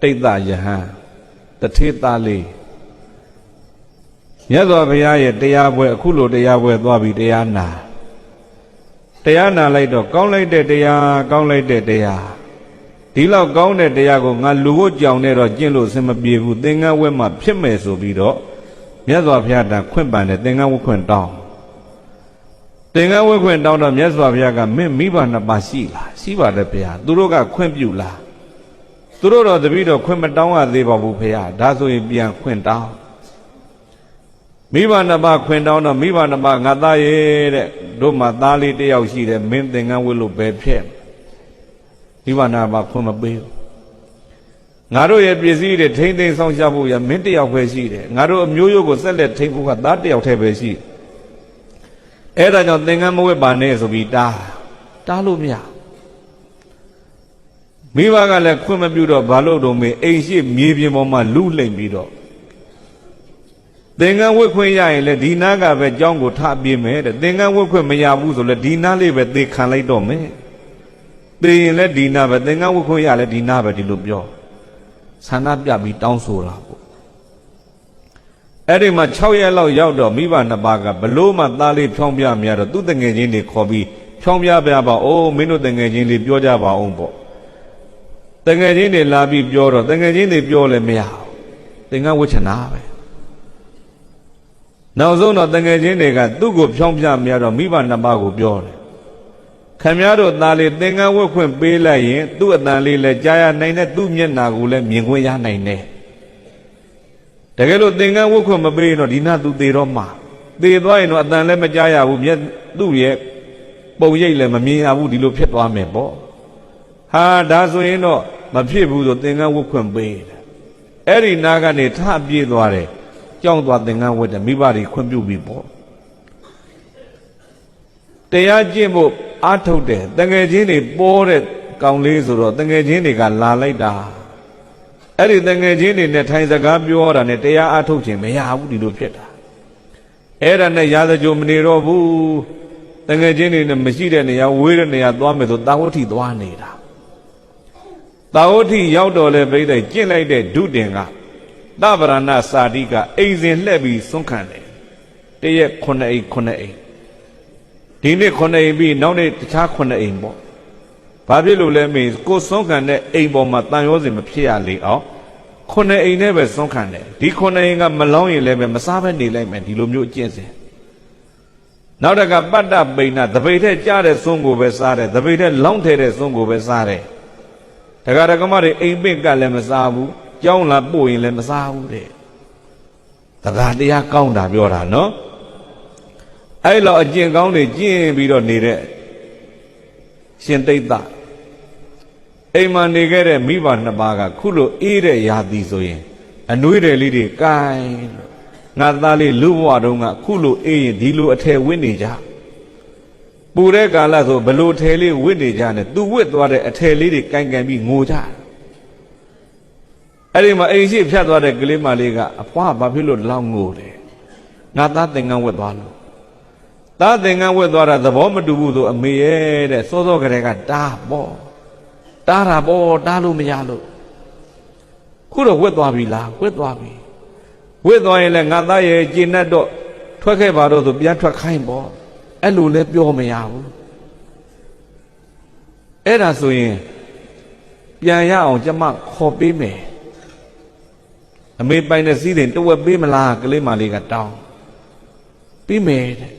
တိတ်တယဟန်တထေသားလေးမြတ်စွာဘုရားရဲ့တရားပွဲအခုလိုတရားပွဲသွားပြီးတရားနာတရားနာလိုက်တော့ကောင်းလိုက်တဲ့တရားကောင်းလိုက်တဲ့တရားဒီလောက်ကောင်းတဲ့တရားကိုငါလူဖို့ကြောင်နေတော့ကျင့်လို့အဆင်မပြေဘူးသင်္ကန်းဝက်မှဖြစ်မယ်ဆိုပြီးတော့မြတ်စွာဘုရားတန်ခွင့်ပန်တဲ့သင်္ကန်းဝက်ခွင့်တောင်းသင်္ကန်းဝက်ခွင့်တောင်းတော့မြတ်စွာဘုရားကမင်းမိဘနှစ်ပါးရှိလားရှိပါတယ်ဘုရားသူတို့ကခွင့်ပြုလား သူတို့တော့တပည့်တော်ခွင့်မတောင်းရသေးပါဘူးဘုရားဒါဆိုရင်ပြန်ခွင့်တောင်းမိဘနှစ်ပါးခွင့်တောင်းတော့မိဘနှစ်ပါးငါသားရဲ့တဲ့တို့မှသားလေးတစ်ယောက်ရှိတယ်မင်းသင်္ကန်းဝက်လို့ပဲဖြစ်မိဘနှစ်ပါးခွင့်မပေးဘူးငါတို့ရဲ့ပစ္စည်းတွေထိမ့်သိမ်းဆောင်ရှားဖို့ရမင်းတစ်ယောက်ပဲရှိတယ်ငါတို့အမျိုးရိုးကိုဆက်လက်ထိမ့်ဖို့ကသားတစ်ယောက်တည်းပဲရှိတယ်အဲ့ဒါကြောင့်သင်္ကန်းမဝက်ပါနဲ့ဆိုပြီးတားတားလို့မရ မိဘကလည်းခွင့်မပြုတော့ဘာလို့တော့မေးအိမ်ရှိမြေပြင်ပေါ်မှာလူလိမ့်ပြီးတော့သင်္ကန်းဝတ်ခွင့်ရရင်လည်းဒီနားကပဲကြောင်းကိုထပြေးမယ်တဲ့သင်္ကန်းဝတ်ခွင့်မရဘူးဆိုလည်းဒီနားလေးပဲသေခံလိုက်တော့မယ်သေရင်လည်းဒီနားပဲသင်္ကန်းဝတ်ခွင့်ရလည်းဒီနားပဲဒီလိုပြောဆန္ဒပြပြီးတောင်းဆိုတာပေါ့အဲ့ဒီမှာ6ရက်လောက်ရောက်တော့မိဘနှစ်ပါးကဘလို့မှသားလေးဖြောင်းပြမြတော့သူ့တငယ်ချင်းတွေခေါ်ပြီးဖြောင်းပြပြပါအိုးမင်းတို့တငယ်ချင်းလေးပြောကြပါအောင်ပေါ့ တငယ်ချင်းတွေလာပြီးပြောတော့တငယ်ချင်းတွေပြောလည်းမရဘူးသင်္ကန်းဝတ်ချင်တာပဲနောက်ဆုံးတော့တငယ်ချင်းတွေကသူ့ကိုဖြောင်းပြမြတော့မိဘနှစ်ပါးကိုပြောတယ်ခမည်းတော်သားလေးသင်္ကန်းဝတ်ခွင့်ပေးလိုက်ရင်သူ့အတန်လေးလည်းကြားရနိုင်တဲ့သူ့မျက်နာကိုလည်းမြင်ခွင့်ရနိုင်တယ်တကယ်လို့သင်္ကန်းဝတ်ခွင့်မပေးရင်တော့ဒီနာသူသေတော့မှာသေသွားရင်တော့အတန်လည်းမကြားရဘူးမျက်သူ့ရဲ့ပုံရိပ်လည်းမမြင်ရဘူးဒီလိုဖြစ်သွားမယ်ပေါ့ဟာဒါဆိုရင်တော့ မဖြစ်ဘူးဆိုသင်္ကန်းဝတ်ခွင့်ပေးတယ်အဲ့ဒီနာကနေထပြေးသွားတယ်ကြောင်းသွားသင်္ကန်းဝတ်တယ်မိဘတွေခွင့်ပြုပြီပေါ့တရားကျင့်ဖို့အားထုတ်တယ်တငယ်ချင်းတွေပေါ်တဲ့ကောင်လေးဆိုတော့တငယ်ချင်းတွေကလာလိုက်တာအဲ့ဒီတငယ်ချင်းတွေနဲ့ထိုင်စကားပြောတာနဲ့တရားအားထုတ်ခြင်းမရဘူးဒီလိုဖြစ်တာအဲ့ဒါနဲ့ရာဇကြိုမနေတော့ဘူးတငယ်ချင်းတွေနဲ့မရှိတဲ့နေရာဝေးတဲ့နေရာသွားမယ်ဆိုတာဝဋ္ထိသွားနေတာ တာဝဋ္ထိရောက်တော့လဲပြိတဲ့ကျင့်လိုက်တဲ့ဒုတင်ကသဗ္ဗရဏစာတိကအိမ်စဉ်လှည့်ပြီးစွန့်ခံတယ်တရက်ခုနှစ်အိမ်ခုနှစ်အိမ်ဒီနေ့ခုနှစ်အိမ်ပြီးနောက်နေ့တခြားခုနှစ်အိမ်ပေါ့ဘာဖြစ်လို့လဲမေးကိုစွန့်ခံတဲ့အိမ်ပေါ်မှာတန်ရောစင်မဖြစ်ရလေအောင်ခုနှစ်အိမ်နဲ့ပဲစွန့်ခံတယ်ဒီခုနှစ်အိမ်ကမလောင်းရင်လည်းပဲမစားပဲနေလိုက်မယ်ဒီလိုမျိုးအကျင့်စဉ်နောက်တကပတ္တပိဏတပိတ်ထဲကြားတဲ့စွန့်ကိုပဲစားတယ်တပိတ်ထဲလောင်းထဲတဲ့စွန့်ကိုပဲစားတယ် တခါတကမတွေအိမ်ပင့်ကလည်းမစားဘူးကြောင်းလာပို့ရင်လည်းမစားဘူးတဲ့တရားတရားကောင်းတာပြောတာနော်အဲ့လိုအကျင့်ကောင်းတွေကျင့်ပြီးတော့နေတဲ့ရှင်သိတ္တအိမ်မှာနေခဲ့တဲ့မိဘနှစ်ပါးကခုလိုအေးတဲ့ရာသီဆိုရင်အနှွေးတယ်လေးတွေကိုင်းလို့ငါသားလေးလူဘဝတုန်းကခုလိုအေးရင်ဒီလိုအထယ်ဝင့်နေကြ ပူတဲ့ကာလဆိုဘလို့အထယ်လေးဝင့်နေကြနဲ့သူဝင့်သွားတဲ့အထယ်လေးတွေကိုင်းကန်ပြီးငိုကြတယ်အဲ့ဒီမှာအိမ်ရှိဖြတ်သွားတဲ့ကလေးမလေးကအဖွားဘာဖြစ်လို့လောင်းငိုလဲငါသားသင်္ကန်းဝတ်သွားလို့သားသင်္ကန်းဝတ်သွားတာသဘောမတူဘူးဆိုအမေရဲ့တဲ့စောစောကလေးကတားပေါ့တားတာပေါ့တားလို့မရလို့ခုတော့ဝတ်သွားပြီလားဝတ်သွားပြီဝတ်သွားရင်လည်းငါသားရဲ့ကျင့်တတ်တော့ထွက်ခဲ့ပါတော့ဆိုပြန်ထွက်ခိုင်းပေါ့ အဲ့လိုလည်းပြောမရဘူးအဲ့ဒါဆိုရင်ပြန်ရအောင်ကျမခေါ်ပေးမယ်အမေပိုင်တဲ့စီးတယ်တဝက်ပေးမလားကလေးမလေးကတောင်းပြီးမယ်တဲ့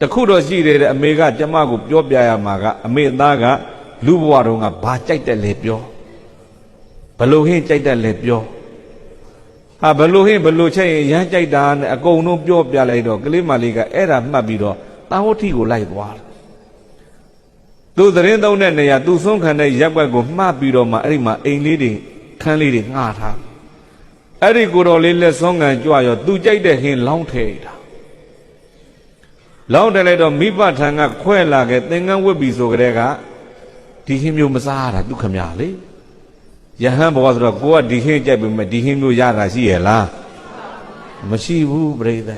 တခုတော့ရှိတယ်တဲ့အမေကကျမကိုပြောပြရမှာကအမေသားကလူဘဝတုန်းကဘာကြိုက်တယ်လဲပြောဘလို့ဟင်းကြိုက်တယ်လဲပြော ဟာဘလို့ဟင်းဘလို့ချက်ရင်ရမ်းကြိုက်တာနဲ့အကုန်လုံးပြောပြလိုက်တော့ကလေးမလေးကအဲ့ဒါမှတ်ပြီးတော့တာဝတိကိုလိုက်သွားတယ်သူသတင်းသုံးတဲ့နေရာသူဆုံးခံတဲ့ရက်ွက်ကိုမှတ်ပြီးတော့မှအဲ့ဒီမှာအိမ်လေးတွေခန်းလေးတွေငှားထားအဲ့ဒီကိုတော်လေးလက်ဆုံးကန်ကြွရောသူကြိုက်တဲ့ဟင်းလောင်းထဲတာလောင်းတယ်လိုက်တော့မိဘထံကခွဲလာခဲ့သင်္ကန်းဝတ်ပြီဆိုကြတဲ့ကဒီဟင်းမျိုးမစားရတာဒုက္ခမြလေ ယဟန်ဘဝဆိုတော့ကိုကဒီဟင်းကြိုက်ပြီမဲ့ဒီဟင်းမျိုးရတာရှိရဲ့လားမရှိဘူးပြိဿ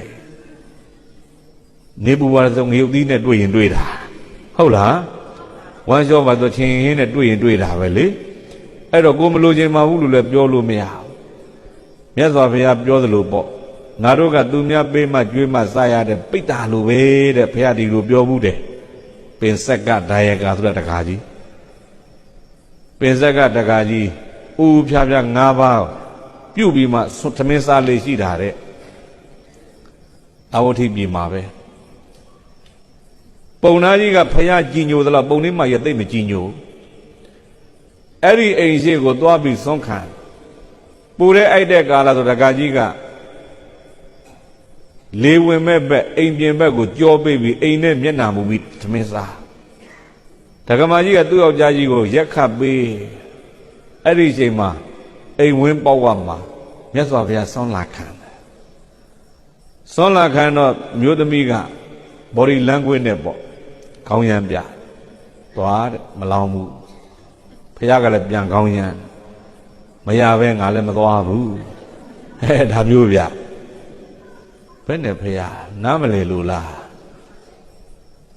နေဘူးဝါဆိုငရုတ်သီးနဲ့တွေ့ရင်တွေ့တာဟုတ်လားဝမ်းလျှောပါဆိုချင်းဟင်းနဲ့တွေ့ရင်တွေ့တာပဲလေအဲ့တော့ကိုမလိုချင်ပါဘူးလို့လည်းပြောလို့မရဘူးမြတ်စွာဘုရားပြောသလိုပေါ့ငါတို့ကသူများပေးမှကျွေးမှစားရတဲ့ပိတ္တာလိုပဲတဲ့ဘုရားဒီလိုပြောဘူးတဲ့ပင်ဆက်ကဒါယကာဆိုတဲ့တကားကြီးပင်ဆက်ကတကားကြီး ဥဥဖြားဖြား၅ပါးပြုတ်ပြီးမှဆွသမင်းစားလေးရှိတာတဲ့အဝဋ္ဌိပြည်မှာပဲပုံနာကြီးကဖះကြည်ညိုသလားပုံလေးမှရသိမ့်မကြည်ညိုအဲ့ဒီအိမ်ရှိကိုသွားပြီးဆွန့်ခံပူတဲ့အိုက်တဲ့ကာလဆိုတကားကြီးကလေဝင်မဲ့ဘက်အိမ်ပြင်ဘက်ကိုကြောပိတ်ပြီးအိမ်နဲ့မျက်နှာမူပြီးသမင်းစားဒကမာကြီးကသူ့ယောက်ျားကြီးကိုရက်ခတ်ပေး အဲ့ဒီအချိန်မှာအိမ်ဝင်းပေါက်ဝမှာမြတ်စွာဘုရားဆောင်းလာခံတယ်ဆောင်းလာခံတော့မျိုးသမီးက body language နဲ့ပေါ့ခေါင်းရမ်းပြသွားတဲ့မလောင်းဘူးဖခင်ကလည်းပြန်ခေါင်းရမ်းမရပဲငါလည်းမသွားဘူးဟဲ့ဒါမျိုးဗျဘယ်နဲ့ဖခင်နားမလဲလို့လား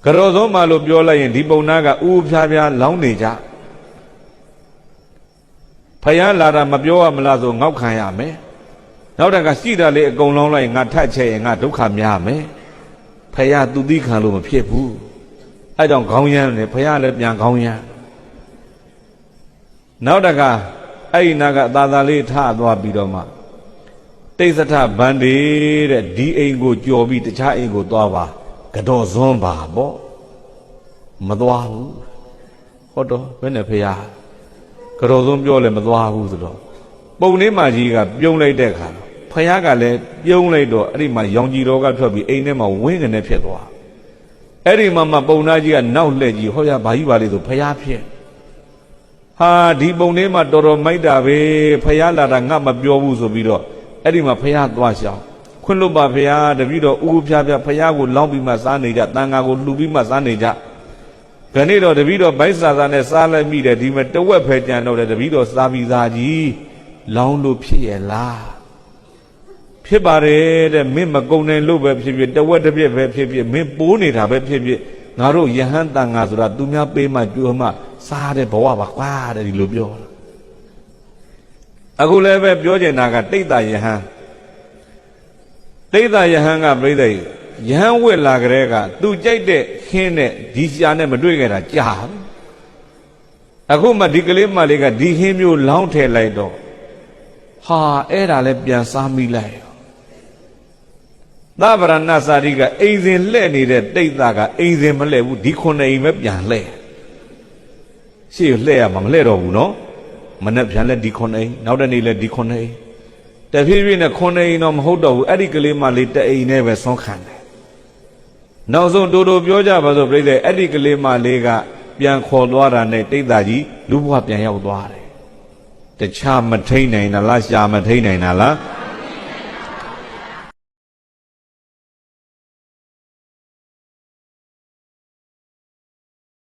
ကရောသောမလို့ပြောလိုက်ရင်ဒီပုံနာကဥဥဖြားဖြားလောင်းနေကြ ဖခင်လာတာမပြောရမလားဆိုငေါက်ခံရမယ်နောက်တကရှိတာလေးအကုန်လောင်းလိုက်ငါထတ်ချက်ရင်ငါဒုက္ခများမယ်ဖះသူတိခံလို့မဖြစ်ဘူးအဲကြောင့်ခေါင်းရမ်းတယ်ဖះလည်းပြန်ခေါင်းရမ်းနောက်တကအဲ့ဒီနာကအသာသာလေးထသွားပြီးတော့မှတိစ္ဆထဗန္ဒီတဲ့ဒီအိမ်ကိုကြော်ပြီးတခြားအိမ်ကိုသွားပါကတော်ဇွန်းပါပေါ့မသွားဘူးဟုတ်တော့ဘယ်နဲ့ဖះက တော်ဇွန်းပြောလည်းမသွားဘူးဆိုတော့ပုံလေးမကြီးကပြုံးလိုက်တဲ့ခါဖះကလည်းပြုံးလိုက်တော့အဲ့ဒီမှာရောင်ကြီးတော်ကထွက်ပြီးအိမ်ထဲမှာဝင်းကနေဖြစ်သွားအဲ့ဒီမှာမှပုံနာကြီးကနောက်လှည့်ကြီးဟောရဘာကြီးပါလေဆိုဖះဖြစ်ဟာဒီပုံလေးမှာတော်တော်မိုက်တာပဲဖះလာတာငါမပြောဘူးဆိုပြီးတော့အဲ့ဒီမှာဖះသွားရှောင်းခွင့်လွတ်ပါဖះတပည့်တော်ဥဥဖြားဖြားဖះကိုလောင်းပြီးမှစားနေကြတန်ဃာကိုလှူပြီးမှစားနေကြ ခဏတော့တပည့်တော်ဗိုက်စာစာနဲ့စားလိုက်မိတယ်ဒီမှာတဝက်ဖဲကြံတော့တယ်တပည့်တော်စားပြီးသားကြီးလောင်းလို့ဖြစ်ရဲ့လားဖြစ်ပါတယ်တဲ့မင်းမကုံနိုင်လို့ပဲဖြစ်ဖြစ်တဝက်တစ်ပြက်ပဲဖြစ်ဖြစ်မင်းပိုးနေတာပဲဖြစ်ဖြစ်ငါတို့ယဟန်တန်ဃာဆိုတာသူများပေးမှကြွမှစားတဲ့ဘဝပါကွာတဲ့ဒီလိုပြောတာအခုလည်းပဲပြောချင်တာကတိတ်တာယဟန်တိတ်တာယဟန်ကပြိဿယ ဟန်ဝက်လာကြတဲ့ကသူကြိုက်တဲ့ခင်းနဲ့ဒီရှာနဲ့မတွေ့ခဲ့တာကြာပြီအခုမှဒီကလေးမလေးကဒီခင်းမျိုးလောင်းထည့်လိုက်တော့ဟာအဲ့ဒါလည်းပြန်စားမိလိုက်သဗ္ဗရဏစာရိကအိမ်စဉ်လှဲ့နေတဲ့တိတ်သားကအိမ်စဉ်မလှဲ့ဘူးဒီခုနှစ်အိမ်ပဲပြန်လှဲ့ရှေ့လှဲ့ရမှာမလှဲ့တော့ဘူးနော်မနဲ့ပြန်လဲဒီခုနှစ်အိမ်နောက်တနေ့လဲဒီခုနှစ်အိမ်တဖြည်းဖြည်းနဲ့ခုနှစ်အိမ်တော့မဟုတ်တော့ဘူးအဲ့ဒီကလေးမလေးတအိမ်နဲ့ပဲဆုံးခံတယ် နောက်ဆုံးတူတူပြောကြပါစို့ပြိဿအဲ့ဒီကလေးမလေးကပြန်ခေါ်သွားတာနဲ့တိတ်သားကြီးလူဘဝပြန်ရောက်သွားတယ်တခြားမထိန်နိုင်တာလားရှာမထိန်နိုင်တာလား